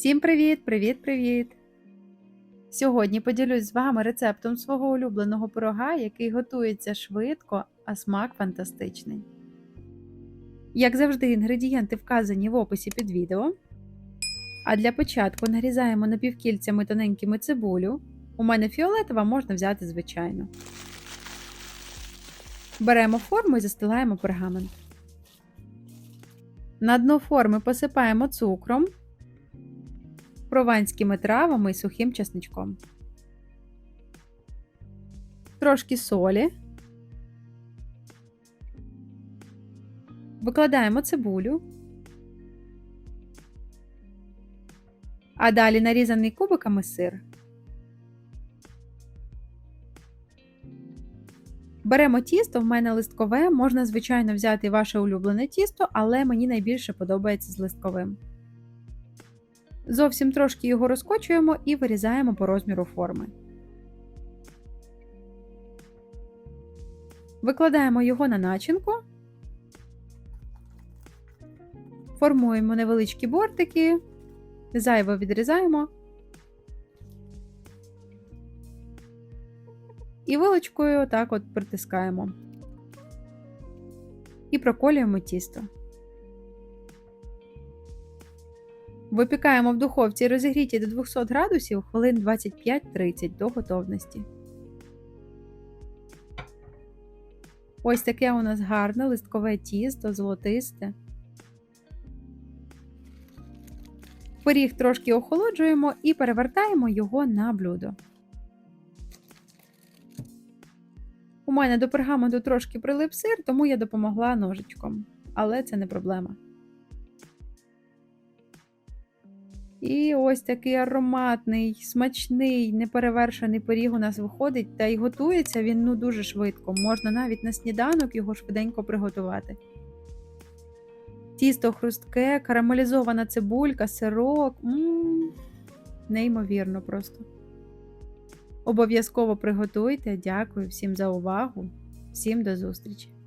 Всім привіт, привіт, привіт! Сьогодні поділюсь з вами рецептом свого улюбленого пирога, який готується швидко, а смак фантастичний. Як завжди, інгредієнти вказані в описі під відео. А для початку нарізаємо напівкільцями тоненькими цибулю. У мене фіолетова можна взяти звичайно. Беремо форму і застилаємо пергамент. На дно форми посипаємо цукром, прованськими травами і сухим чесничком. Трошки солі. Викладаємо цибулю. А далі нарізаний кубиками сир. Беремо тісто, в мене листкове, можна, звичайно, взяти ваше улюблене тісто, але мені найбільше подобається з листковим. Зовсім трошки його розкочуємо і вирізаємо по розміру форми. Викладаємо його на начинку, формуємо невеличкі бортики, зайво відрізаємо і вилочкою так от притискаємо і проколюємо тісто. Випікаємо в духовці розігріті до 200 градусів хвилин 25-30 до готовності. Ось таке у нас гарне листкове тісто, золотисте. Пиріг трошки охолоджуємо і перевертаємо його на блюдо. У мене до пергаменту трошки прилип сир, тому я допомогла ножичком. Але це не проблема. І ось такий ароматний, смачний, неперевершений пиріг у нас виходить, та й готується він ну дуже швидко. Можна навіть на сніданок його швиденько приготувати. Тісто хрустке, карамелізована цибулька, сирок. М -м -м. Неймовірно просто. Обов'язково приготуйте. Дякую всім за увагу. Всім до зустрічі!